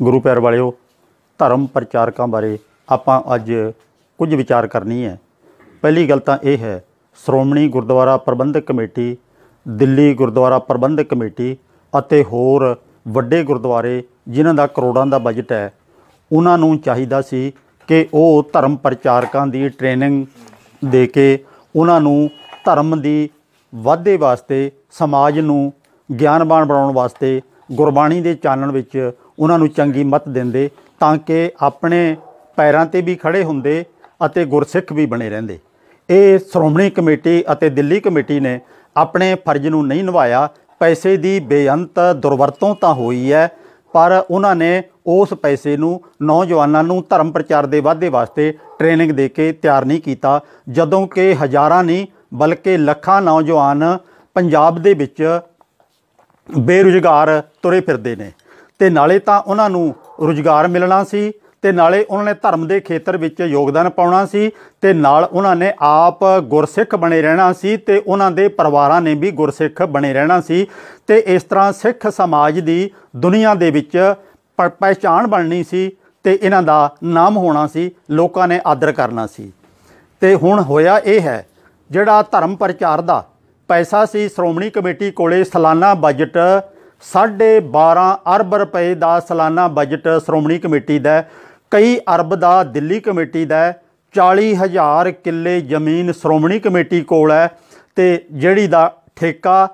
ਗੁਰੂ ਪਿਆਰ ਵਾਲਿਓ, ਧਰਮ ਪ੍ਰਚਾਰਕਾਂ ਬਾਰੇ ਆਪਾਂ ਅੱਜ ਕੁਝ ਵਿਚਾਰ ਕਰਨੀ ਹੈ। ਪਹਿਲੀ ਗੱਲ ਤਾਂ ਇਹ ਹੈ, ਸ਼੍ਰੋਮਣੀ ਗੁਰਦੁਆਰਾ ਪ੍ਰਬੰਧਕ ਕਮੇਟੀ, ਦਿੱਲੀ ਗੁਰਦੁਆਰਾ ਪ੍ਰਬੰਧਕ ਕਮੇਟੀ ਅਤੇ ਹੋਰ ਵੱਡੇ ਗੁਰਦੁਆਰੇ ਜਿਨ੍ਹਾਂ ਦਾ ਕਰੋੜਾਂ ਦਾ ਬਜਟ ਹੈ, ਉਹਨਾਂ ਨੂੰ ਚਾਹੀਦਾ ਸੀ ਕਿ ਉਹ ਧਰਮ ਪ੍ਰਚਾਰਕਾਂ ਦੀ ਟ੍ਰੇਨਿੰਗ ਦੇ ਕੇ ਉਹਨਾਂ ਨੂੰ ਧਰਮ ਦੀ ਵਾਧੇ ਵਾਸਤੇ, ਸਮਾਜ ਨੂੰ ਗਿਆਨਵਾਨ ਬਣਾਉਣ ਵਾਸਤੇ ਗੁਰਬਾਣੀ ਦੇ ਚਾਨਣ ਵਿੱਚ ਉਹਨਾਂ ਨੂੰ ਚੰਗੀ ਮੱਤ ਦਿੰਦੇ ਤਾਂ ਕਿ ਆਪਣੇ ਪੈਰਾਂ ਤੇ ਵੀ ਖੜੇ ਹੁੰਦੇ ਅਤੇ ਗੁਰਸਿੱਖ ਵੀ ਬਣੇ ਰਹਿੰਦੇ। ਇਹ ਸ਼੍ਰੋਮਣੀ ਕਮੇਟੀ ਅਤੇ ਦਿੱਲੀ ਕਮੇਟੀ ਨੇ ਆਪਣੇ ਫਰਜ਼ ਨੂੰ ਨਹੀਂ ਨਿਭਾਇਆ। ਪੈਸੇ ਦੀ ਬੇਅੰਤ ਦੁਰਵਰਤੋਂ ਤਾਂ ਹੋਈ ਹੈ, ਪਰ ਉਹਨਾਂ ਨੇ ਉਸ ਪੈਸੇ ਨੂੰ ਨੌਜਵਾਨਾਂ ਨੂੰ ਧਰਮ ਪ੍ਰਚਾਰ ਦੇ ਵਾਧੇ ਵਾਸਤੇ ਟ੍ਰੇਨਿੰਗ ਦੇ ਕੇ ਤਿਆਰ ਨਹੀਂ ਕੀਤਾ, ਜਦੋਂ ਕਿ ਹਜ਼ਾਰਾਂ ਨਹੀਂ, ਬਲਕਿ ਲੱਖਾਂ ਨੌਜਵਾਨ ਪੰਜਾਬ ਦੇ ਵਿੱਚ ਬੇਰੁਜ਼ਗਾਰ ਤੁਰੇ ਫਿਰਦੇ ਨੇ। ਤੇ ਨਾਲੇ ਤਾਂ ਉਹਨਾਂ ਨੂੰ ਰੁਜ਼ਗਾਰ ਮਿਲਣਾ ਸੀ ਤੇ ਨਾਲੇ ਉਹਨਾਂ ਨੇ ਧਰਮ ਦੇ ਖੇਤਰ ਵਿੱਚ ਯੋਗਦਾਨ ਪਾਉਣਾ ਸੀ ਤੇ ਨਾਲ ਉਹਨਾਂ ਨੇ ਆਪ ਗੁਰਸਿੱਖ ਬਣੇ ਰਹਿਣਾ ਸੀ ਤੇ ਉਹਨਾਂ ਦੇ ਪਰਿਵਾਰਾਂ ਨੇ ਵੀ ਗੁਰਸਿੱਖ ਬਣੇ ਰਹਿਣਾ ਸੀ ਤੇ ਇਸ ਤਰ੍ਹਾਂ ਸਿੱਖ ਸਮਾਜ ਦੀ ਦੁਨੀਆ ਦੇ ਵਿੱਚ ਪ- ਪਹਿਚਾਣ ਬਣਨੀ ਸੀ ਤੇ ਇਹਨਾਂ ਦਾ ਨਾਮ ਹੋਣਾ ਸੀ, ਲੋਕਾਂ ਨੇ ਆਦਰ ਕਰਨਾ ਸੀ। ਤੇ ਹੁਣ ਹੋਇਆ ਇਹ ਹੈ, ਜਿਹੜਾ ਧਰਮ ਪ੍ਰਚਾਰ ਦਾ ਪੈਸਾ ਸੀ, ਸ਼੍ਰੋਮਣੀ ਕਮੇਟੀ ਕੋਲੇ ਸਾਲਾਨਾ ਬਜਟ 12.5 ਅਰਬ ਰੁਪਏ ਦਾ ਸਾਲਾਨਾ ਬਜਟ ਸ਼੍ਰੋਮਣੀ ਕਮੇਟੀ ਦਾ ਕਈ ਅਰਬ ਦਾ, ਦਿੱਲੀ ਕਮੇਟੀ ਦਾ ਹੈ। 40000 ਕਿੱਲੇ ਜ਼ਮੀਨ ਸ਼੍ਰੋਮਣੀ ਕਮੇਟੀ ਕੋਲ ਹੈ ਤੇ ਜਿਹੜੀ ਦਾ ਠੇਕਾ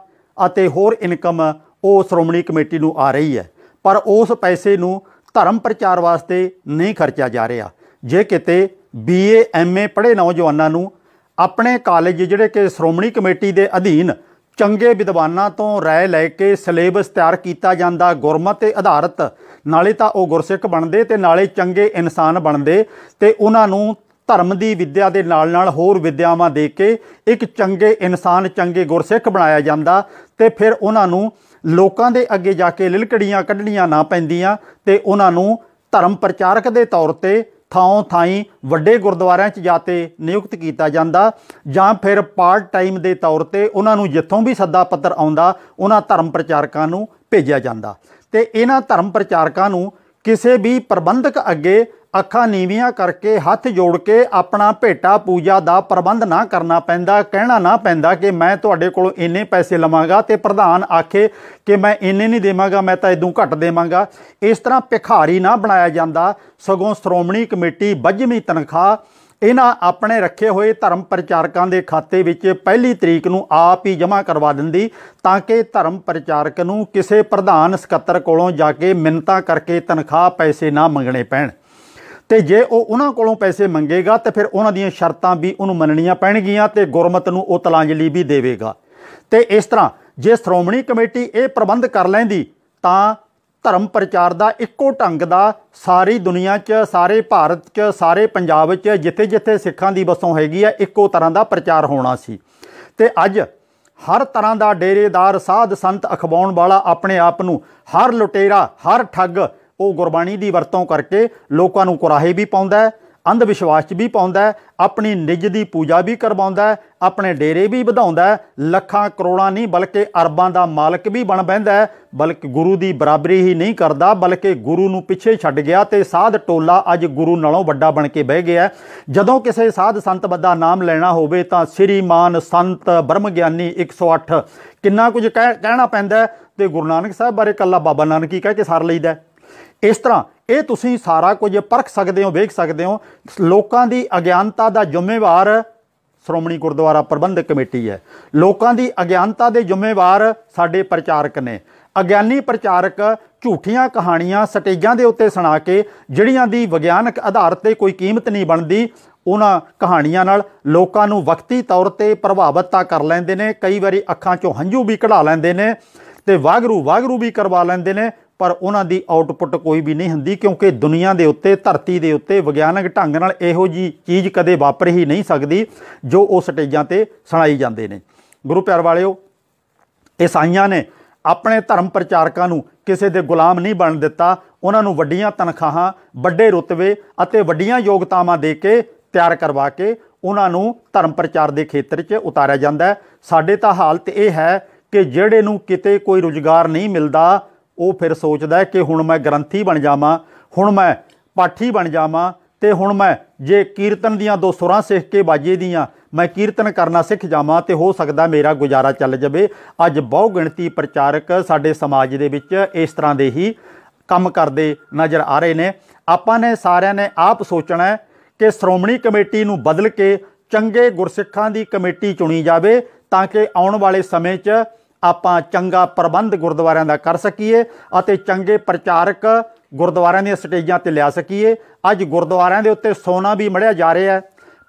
ਅਤੇ ਹੋਰ ਇਨਕਮ ਉਹ ਸ਼੍ਰੋਮਣੀ ਕਮੇਟੀ ਨੂੰ ਆ ਰਹੀ ਹੈ। ਪਰ ਉਸ ਪੈਸੇ ਨੂੰ ਧਰਮ ਪ੍ਰਚਾਰ ਵਾਸਤੇ ਨਹੀਂ ਖਰਚਿਆ ਜਾ ਰਿਹਾ। ਜੇ ਕਿਤੇ ਬੀਏ ਐਮਏ ਪੜ੍ਹੇ ਨੌਜਵਾਨਾਂ ਨੂੰ ਆਪਣੇ ਕਾਲਜ ਜਿਹੜੇ ਕਿ ਸ਼੍ਰੋਮਣੀ ਕਮੇਟੀ ਦੇ ਅਧੀਨ ਚੰਗੇ ਵਿਦਵਾਨਾਂ ਤੋਂ ਰਾਏ ਲੈ ਕੇ ਸਿਲੇਬਸ ਤਿਆਰ ਕੀਤਾ ਜਾਂਦਾ ਗੁਰਮਤ ਤੇ ਆਧਾਰਿਤ। ਨਾਲੇ ਤਾਂ ਉਹ ਗੁਰਸਿੱਖ ਬਣਦੇ ਤੇ ਨਾਲੇ ਚੰਗੇ ਇਨਸਾਨ ਬਣਦੇ ਤੇ ਉਹਨਾਂ ਨੂੰ ਧਰਮ ਦੀ ਵਿੱਦਿਆ ਦੇ ਨਾਲ ਨਾਲ ਹੋਰ ਵਿੱਦਿਆਵਾਂ ਦੇ ਕੇ ਇੱਕ ਚੰਗੇ ਇਨਸਾਨ, ਚੰਗੇ ਗੁਰਸਿੱਖ ਬਣਾਇਆ ਜਾਂਦਾ ਤੇ ਫਿਰ ਉਹਨਾਂ ਨੂੰ ਲੋਕਾਂ ਦੇ ਅੱਗੇ ਜਾ ਕੇ ਲਿਲਕੜੀਆਂ ਕੱਢਣੀਆਂ ਨਾ ਪੈਂਦੀਆਂ ਤੇ ਉਹਨਾਂ ਨੂੰ ਧਰਮ ਪ੍ਰਚਾਰਕ ਦੇ ਤੌਰ ਤੇ ਥਾਂ ਥਾਈਂ ਵੱਡੇ ਗੁਰਦੁਆਰਿਆਂ 'ਚ ਜਾ ਤੇ ਨਿਯੁਕਤ ਕੀਤਾ ਜਾਂਦਾ ਜਾਂ ਫਿਰ ਪਾਰਟ ਟਾਈਮ ਦੇ ਤੌਰ ਤੇ ਉਹਨਾਂ ਨੂੰ ਜਿੱਥੋਂ ਵੀ ਸੱਦਾ ਪੱਤਰ ਆਉਂਦਾ, ਉਹਨਾਂ ਧਰਮ ਪ੍ਰਚਾਰਕਾਂ ਨੂੰ ਭੇਜਿਆ ਜਾਂਦਾ। ਤੇ ਇਹਨਾਂ ਧਰਮ ਪ੍ਰਚਾਰਕਾਂ ਨੂੰ ਕਿਸੇ ਵੀ ਪ੍ਰਬੰਧਕ ਅੱਗੇ ਅੱਖਾਂ ਨੀਵੀਆਂ ਕਰਕੇ ਹੱਥ ਜੋੜ ਕੇ ਆਪਣਾ ਭੇਟਾ ਪੂਜਾ ਦਾ ਪ੍ਰਬੰਧ ਨਾ ਕਰਨਾ ਪੈਂਦਾ, ਕਹਿਣਾ ਨਾ ਪੈਂਦਾ ਕਿ ਮੈਂ ਤੁਹਾਡੇ ਕੋਲੋਂ ਇੰਨੇ ਪੈਸੇ ਲਵਾਂਗਾ ਤੇ ਪ੍ਰਧਾਨ ਆਖੇ ਕਿ ਮੈਂ ਇੰਨੇ ਨਹੀਂ ਦੇਵਾਂਗਾ, ਮੈਂ ਤਾਂ ਇਦੋਂ ਘੱਟ ਦੇਵਾਂਗਾ। ਇਸ ਤਰ੍ਹਾਂ ਭਿਖਾਰੀ ਨਾ ਬਣਾਇਆ ਜਾਂਦਾ। ਸਗੋਂ ਸ਼੍ਰੋਮਣੀ ਕਮੇਟੀ ਵੱਜਵੀਂ ਤਨਖਾਹ, ਇਹਨਾਂ ਆਪਣੇ ਰੱਖੇ ਹੋਏ ਧਰਮ ਪ੍ਰਚਾਰਕਾਂ ਦੇ ਖਾਤੇ ਵਿੱਚ ਪਹਿਲੀ ਤਰੀਕ ਨੂੰ ਆਪ ਹੀ ਜਮ੍ਹਾਂ ਕਰਵਾ ਦਿੰਦੀ ਤਾਂ ਕਿ ਧਰਮ ਪ੍ਰਚਾਰਕ ਨੂੰ ਕਿਸੇ ਪ੍ਰਧਾਨ ਸਕੱਤਰ ਕੋਲੋਂ ਜਾ ਕੇ ਮਿੰਨਤਾਂ ਕਰਕੇ ਤਨਖਾਹ ਪੈਸੇ ਨਾ ਮੰਗਣੇ ਪੈਣ। ਤੇ ਜੇ ਉਹ ਉਹਨਾਂ ਕੋਲੋਂ ਪੈਸੇ ਮੰਗੇਗਾ ਤੇ ਫਿਰ ਉਹਨਾਂ ਦੀਆਂ ਸ਼ਰਤਾਂ ਵੀ ਉਹਨੂੰ ਮੰਨਣੀਆਂ ਪੈਣਗੀਆਂ ਤੇ ਗੁਰਮਤ ਨੂੰ ਉਹ ਤਲਾਂਜਲੀ ਵੀ ਦੇਵੇਗਾ। ਤੇ ਇਸ ਤਰ੍ਹਾਂ ਜੇ ਸ਼੍ਰੋਮਣੀ ਕਮੇਟੀ ਇਹ ਪ੍ਰਬੰਧ ਕਰ ਲੈਂਦੀ, ਤਾਂ ਧਰਮ ਪ੍ਰਚਾਰ ਦਾ ਇੱਕੋ ਢੰਗ ਦਾ ਸਾਰੀ ਦੁਨੀਆ 'ਚ, ਸਾਰੇ ਭਾਰਤ 'ਚ, ਸਾਰੇ ਪੰਜਾਬ 'ਚ, ਜਿੱਥੇ-ਜਿੱਥੇ ਸਿੱਖਾਂ ਦੀ ਵਸੋਂ ਹੈਗੀ ਆ, ਇੱਕੋ ਤਰ੍ਹਾਂ ਦਾ ਪ੍ਰਚਾਰ ਹੋਣਾ ਸੀ। ਤੇ ਅੱਜ ਹਰ ਤਰ੍ਹਾਂ ਦਾ ਡੇਰੇਦਾਰ ਸਾਧ ਸੰਤ ਅਖਵਾਉਣ ਵਾਲਾ ਆਪਣੇ ਆਪ ਨੂੰ ਹਰ ਲੁਟੇਰਾ, ਹਰ ਠੱਗ ਉਹ ਗੁਰਬਾਣੀ ਦੀ ਵਰਤੋਂ ਕਰਕੇ ਲੋਕਾਂ ਨੂੰ ਕੁਰਾਹੇ ਵੀ ਪਾਉਂਦਾ ਹੈ ਅੰਧ ਵਿਸ਼ਵਾਸ 'ਚ ਵੀ ਪਾਉਂਦਾ ਆਪਣੀ ਨਿੱਜ ਦੀ ਪੂਜਾ ਵੀ ਕਰਵਾਉਂਦਾ ਆਪਣੇ ਡੇਰੇ ਵੀ ਵਧਾਉਂਦਾ ਲੱਖਾਂ ਕਰੋੜਾਂ ਨਹੀਂ ਬਲਕਿ ਅਰਬਾਂ ਦਾ ਮਾਲਕ ਵੀ ਬਣ ਬੈਂਦਾ ਬਲਕਿ ਗੁਰੂ ਦੀ ਬਰਾਬਰੀ ਹੀ ਨਹੀਂ ਕਰਦਾ, ਬਲਕਿ ਗੁਰੂ ਨੂੰ ਪਿੱਛੇ ਛੱਡ ਗਿਆ ਤੇ ਸਾਧ ਟੋਲਾ ਅੱਜ ਗੁਰੂ ਨਾਲੋਂ ਵੱਡਾ ਬਣ ਕੇ ਬਹਿ ਗਿਆ ਜਦੋਂ ਕਿਸੇ ਸਾਧ ਸੰਤ ਦਾ ਨਾਮ ਲੈਣਾ ਹੋਵੇ ਤਾਂ ਸ੍ਰੀਮਾਨ ਸੰਤ ਬ੍ਰਹਮ ਗਿਆਨੀ 108 ਕਿੰਨਾ ਕੁਝ ਕਹਿ- ਕਹਿਣਾ ਪੈਂਦਾ ਹੈ ਤੇ ਗੁਰੂ ਨਾਨਕ ਸਾਹਿਬ ਬਾਰੇ ਕੱਲਾ ਬਾਬਾ ਨਾਨਕ ਹੀ ਕਹਿ ਕੇ ਸਾਰ ਲਈਦਾ ਇਸ ਤਰ੍ਹਾਂ ਇਹ ਤੁਸੀਂ ਸਾਰਾ ਕੁਝ ਪਰਖ ਸਕਦੇ ਹੋ, ਵੇਖ ਸਕਦੇ ਹੋ। ਲੋਕਾਂ ਦੀ ਅਗਿਆਨਤਾ ਦਾ ਜ਼ਿੰਮੇਵਾਰ ਸ਼੍ਰੋਮਣੀ ਗੁਰਦੁਆਰਾ ਪ੍ਰਬੰਧਕ ਕਮੇਟੀ ਹੈ। ਲੋਕਾਂ ਦੀ ਅਗਿਆਨਤਾ ਦੇ ਜ਼ਿੰਮੇਵਾਰ ਸਾਡੇ ਪ੍ਰਚਾਰਕ ਨੇ। ਅਗਿਆਨੀ ਪ੍ਰਚਾਰਕ ਝੂਠੀਆਂ ਕਹਾਣੀਆਂ ਸਟੇਜਾਂ ਦੇ ਉੱਤੇ ਸੁਣਾ ਕੇ, ਜਿਹੜੀਆਂ ਦੀ ਵਿਗਿਆਨਕ ਆਧਾਰ ਤੇ ਕੋਈ ਕੀਮਤ ਨਹੀਂ ਬਣਦੀ, ਉਹਨਾਂ ਕਹਾਣੀਆਂ ਨਾਲ ਲੋਕਾਂ ਨੂੰ ਵਕਤੀ ਤੌਰ ਤੇ ਪ੍ਰਭਾਵਿਤ ਤਾਂ ਕਰ ਲੈਂਦੇ ਨੇ, ਕਈ ਵਾਰੀ ਅੱਖਾਂ 'ਚੋਂ ਹੰਝੂ ਵੀ ਕਢਾ ਲੈਂਦੇ ਨੇ ਤੇ ਵਾਗਰੂ ਵਾਗਰੂ ਵੀ ਕਰਵਾ ਲੈਂਦੇ ਨੇ। ਪਰ ਉਹਨਾਂ ਦੀ ਆਊਟਪੁੱਟ ਕੋਈ ਵੀ ਨਹੀਂ ਹੁੰਦੀ ਕਿਉਂਕਿ ਦੁਨੀਆ ਦੇ ਉੱਤੇ, ਧਰਤੀ ਦੇ ਉੱਤੇ ਵਿਗਿਆਨਕ ਢੰਗ ਨਾਲ ਇਹੋ ਜੀ ਚੀਜ਼ ਕਦੇ ਵਾਪਰ ਹੀ ਨਹੀਂ ਸਕਦੀ ਜੋ ਉਹ ਸਟੇਜਾਂ ਤੇ ਸੁਣਾਈ ਜਾਂਦੇ ਨੇ। ਗੁਰੂ ਪਿਆਰ ਵਾਲਿਓ, ਈਸਾਈਆਂ ਨੇ ਆਪਣੇ ਧਰਮ ਪ੍ਰਚਾਰਕਾਂ ਨੂੰ ਕਿਸੇ ਦੇ ਗੁਲਾਮ ਨਹੀਂ ਬਣ ਦਿੱਤਾ। ਉਹਨਾਂ ਨੂੰ ਵੱਡੀਆਂ ਤਨਖਾਹਾਂ, ਵੱਡੇ ਰੁਤਬੇ ਅਤੇ ਵੱਡੀਆਂ ਯੋਗਤਾਵਾਂ ਦੇ ਕੇ ਤਿਆਰ ਕਰਵਾ ਕੇ ਉਹਨਾਂ ਨੂੰ ਧਰਮ ਪ੍ਰਚਾਰ ਦੇ ਖੇਤਰ 'ਚ ਉਤਾਰਿਆ ਜਾਂਦਾ ਸਾਡੇ ਤਾਂ ਹਾਲਤ ਇਹ ਹੈ ਕਿ ਜਿਹੜੇ ਨੂੰ ਕਿਤੇ ਕੋਈ ਰੁਜ਼ਗਾਰ ਨਹੀਂ ਮਿਲਦਾ ਉਹ ਫਿਰ ਸੋਚਦਾ ਕਿ ਹੁਣ ਮੈਂ ਗ੍ਰੰਥੀ ਬਣ ਜਾਵਾਂ, ਹੁਣ ਮੈਂ ਪਾਠੀ ਬਣ ਜਾਵਾਂ ਤੇ ਹੁਣ ਮੈਂ ਜੇ ਕੀਰਤਨ ਦੀਆਂ ਦੋ ਸੁਰਾਂ ਸਿੱਖ ਕੇ ਬਾਜੇ ਦੀਆਂ, ਮੈਂ ਕੀਰਤਨ ਕਰਨਾ ਸਿੱਖ ਜਾਵਾਂ ਤੇ ਹੋ ਸਕਦਾ ਮੇਰਾ ਗੁਜ਼ਾਰਾ ਚੱਲ ਜਾਵੇ। ਅੱਜ ਬਹੁ ਗਿਣਤੀ ਪ੍ਰਚਾਰਕ ਸਾਡੇ ਸਮਾਜ ਦੇ ਵਿੱਚ ਇਸ ਤਰ੍ਹਾਂ ਦੇ ਹੀ ਕੰਮ ਕਰਦੇ ਨਜ਼ਰ ਆ ਰਹੇ ਨੇ। ਆਪਾਂ ਨੇ ਸਾਰਿਆਂ ਨੇ ਆਪ ਸੋਚਣਾ ਕਿ ਸ਼੍ਰੋਮਣੀ ਕਮੇਟੀ ਨੂੰ ਬਦਲ ਕੇ ਚੰਗੇ ਗੁਰਸਿੱਖਾਂ ਦੀ ਕਮੇਟੀ ਚੁਣੀ ਜਾਵੇ ਤਾਂ ਕਿ ਆਉਣ ਵਾਲੇ ਸਮੇਂ 'ਚ ਆਪਾਂ ਚੰਗਾ ਪ੍ਰਬੰਧ ਗੁਰਦੁਆਰਿਆਂ ਦਾ ਕਰ ਸਕੀਏ ਅਤੇ ਚੰਗੇ ਪ੍ਰਚਾਰਕ ਗੁਰਦੁਆਰਿਆਂ ਦੀਆਂ ਸਟੇਜਾਂ ਤੇ ਲਿਆ ਸਕੀਏ। ਅੱਜ ਗੁਰਦੁਆਰਿਆਂ ਦੇ ਉੱਤੇ ਸੋਨਾ ਵੀ ਮੜਿਆ ਜਾ ਰਿਹਾ ਹੈ,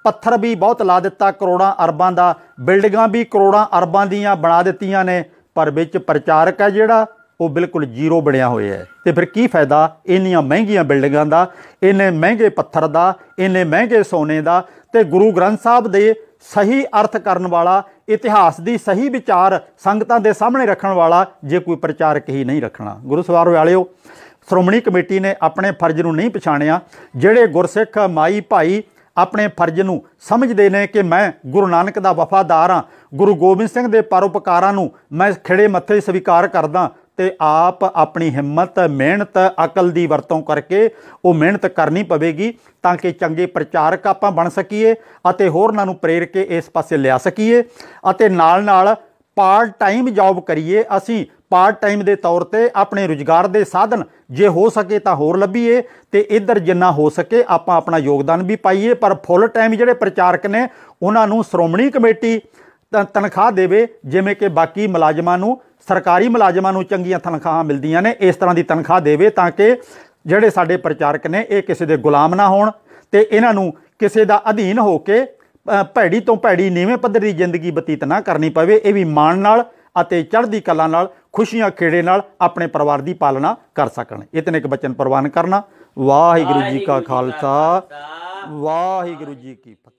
ਪੱਥਰ ਵੀ ਬਹੁਤ ਲਾ ਦਿੱਤਾ, ਕਰੋੜਾਂ ਅਰਬਾਂ ਦਾ, ਬਿਲਡਿੰਗਾਂ ਵੀ ਕਰੋੜਾਂ ਅਰਬਾਂ ਦੀਆਂ ਬਣਾ ਦਿੱਤੀਆਂ ਨੇ, ਪਰ ਵਿੱਚ ਪ੍ਰਚਾਰਕ ਹੈ ਜਿਹੜਾ, ਉਹ ਬਿਲਕੁਲ ਜ਼ੀਰੋ ਬਣਿਆ ਹੋਇਆ ਹੈ। ਤੇ ਫਿਰ ਕੀ ਫਾਇਦਾ? ਇੰਨੀਆਂ ਮਹਿੰਗੀਆਂ ਬਿਲਡਿੰਗਾਂ ਦਾ, ਇੰਨੇ ਮਹਿੰਗੇ ਪੱਥਰ ਦਾ, ਇੰਨੇ ਮਹਿੰਗੇ ਸੋਨੇ ਦਾ, ਤੇ ਗੁਰੂ ਗ੍ਰੰਥ ਸਾਹਿਬ ਦੇ ਸਹੀ ਅਰਥ ਕਰਨ ਵਾਲਾ ਇਤਿਹਾਸ ਦੀ ਸਹੀ ਵਿਚਾਰ ਸੰਗਤਾਂ ਦੇ ਸਾਹਮਣੇ ਰੱਖਣ ਵਾਲਾ ਜੇ ਕੋਈ ਪ੍ਰਚਾਰਕ ਹੀ ਨਹੀਂ ਰੱਖਣਾ। ਗੁਰੂ ਸਵਾਰ ਵਾਲਿਓ, ਸ਼੍ਰੋਮਣੀ ਕਮੇਟੀ ਨੇ ਆਪਣੇ ਫਰਜ਼ ਨੂੰ ਨਹੀਂ ਪਛਾਣਿਆ, ਜਿਹੜੇ ਗੁਰਸਿੱਖ ਮਾਈ ਭਾਈ ਆਪਣੇ ਫਰਜ਼ ਨੂੰ ਸਮਝਦੇ ਨੇ ਕਿ ਮੈਂ ਗੁਰੂ ਨਾਨਕ ਦਾ ਵਫਾਦਾਰ ਹਾਂ, ਗੁਰੂ ਗੋਬਿੰਦ ਸਿੰਘ ਦੇ ਪਰਉਪਕਾਰਾਂ ਨੂੰ ਮੈਂ ਖਿੜੇ ਮੱਥੇ ਸਵੀਕਾਰ ਕਰਦਾ ਤੇ ਆਪ ਆਪਣੀ ਹਿੰਮਤ, ਮਿਹਨਤ, ਅਕਲ ਦੀ ਵਰਤੋਂ ਕਰਕੇ ਉਹ ਮਿਹਨਤ ਕਰਨੀ ਪਵੇਗੀ ਤਾਂ ਕਿ ਚੰਗੇ ਪ੍ਰਚਾਰਕ ਆਪਾਂ ਬਣ ਸਕੀਏ ਅਤੇ ਹੋਰਨਾਂ ਨੂੰ ਪ੍ਰੇਰ ਕੇ ਇਸ ਪਾਸੇ ਲਿਆ ਸਕੀਏ ਅਤੇ ਨਾਲ ਨਾਲ ਪਾਰਟ ਟਾਈਮ ਜੌਬ ਕਰੀਏ। ਅਸੀਂ ਪਾਰਟ ਟਾਈਮ ਦੇ ਤੌਰ ਤੇ ਆਪਣੇ ਰੁਜ਼ਗਾਰ ਦੇ ਸਾਧਨ ਜੇ ਹੋ ਸਕੇ ਤਾਂ ਹੋਰ ਲੱਭੀਏ ਤੇ ਇੱਧਰ ਜਿੰਨਾ ਹੋ ਸਕੇ ਆਪਾਂ ਆਪਣਾ ਯੋਗਦਾਨ ਵੀ ਪਾਈਏ। ਪਰ ਫੁੱਲ ਟਾਈਮ ਜਿਹੜੇ ਪ੍ਰਚਾਰਕ ਨੇ, ਉਹਨਾਂ ਨੂੰ ਸ਼੍ਰੋਮਣੀ ਕਮੇਟੀ ਤ- ਤਨਖਾਹ ਦੇਵੇ, ਜਿਵੇਂ ਕਿ ਬਾਕੀ ਮੁਲਾਜ਼ਮਾਂ ਨੂੰ ਸਰਕਾਰੀ ਮੁਲਾਜ਼ਮਾਂ ਨੂੰ ਚੰਗੀਆਂ ਤਨਖਾਹਾਂ ਮਿਲਦੀਆਂ ਨੇ ਇਸ ਤਰ੍ਹਾਂ ਦੀ ਤਨਖਾਹ ਦੇਵੇ ਤਾਂ ਕਿ ਜਿਹੜੇ ਸਾਡੇ ਪ੍ਰਚਾਰਕ ਨੇ ਇਹ ਕਿਸੇ ਦੇ ਗੁਲਾਮ ਨਾ ਹੋਣ ਤੇ ਇਹਨਾਂ ਨੂੰ ਕਿਸੇ ਦਾ ਅਧੀਨ ਹੋ ਕੇ ਭੈੜੀ ਤੋਂ ਭੈੜੀ ਨੀਵੇਂ ਪੱਧਰ ਦੀ ਜ਼ਿੰਦਗੀ ਬਤੀਤ ਨਾ ਕਰਨੀ ਪਵੇ ਇਹ ਵੀ ਮਾਣ ਨਾਲ ਅਤੇ ਚੜ੍ਹਦੀ ਕਲਾ ਨਾਲ ਖੁਸ਼ੀਆਂ ਖੇੜੇ ਨਾਲ ਆਪਣੇ ਪਰਿਵਾਰ ਦੀ ਪਾਲਣਾ ਕਰ ਸਕਣ। ਇਤਨੇ ਇੱਕ ਬਚਨ ਪ੍ਰਵਾਨ ਕਰਨਾ। ਵਾਹਿਗੁਰੂ ਜੀ ਕਾ ਖਾਲਸਾ। ਵਾਹਿਗੁਰੂ ਜੀ ਕੀ ਫਤਿਹ।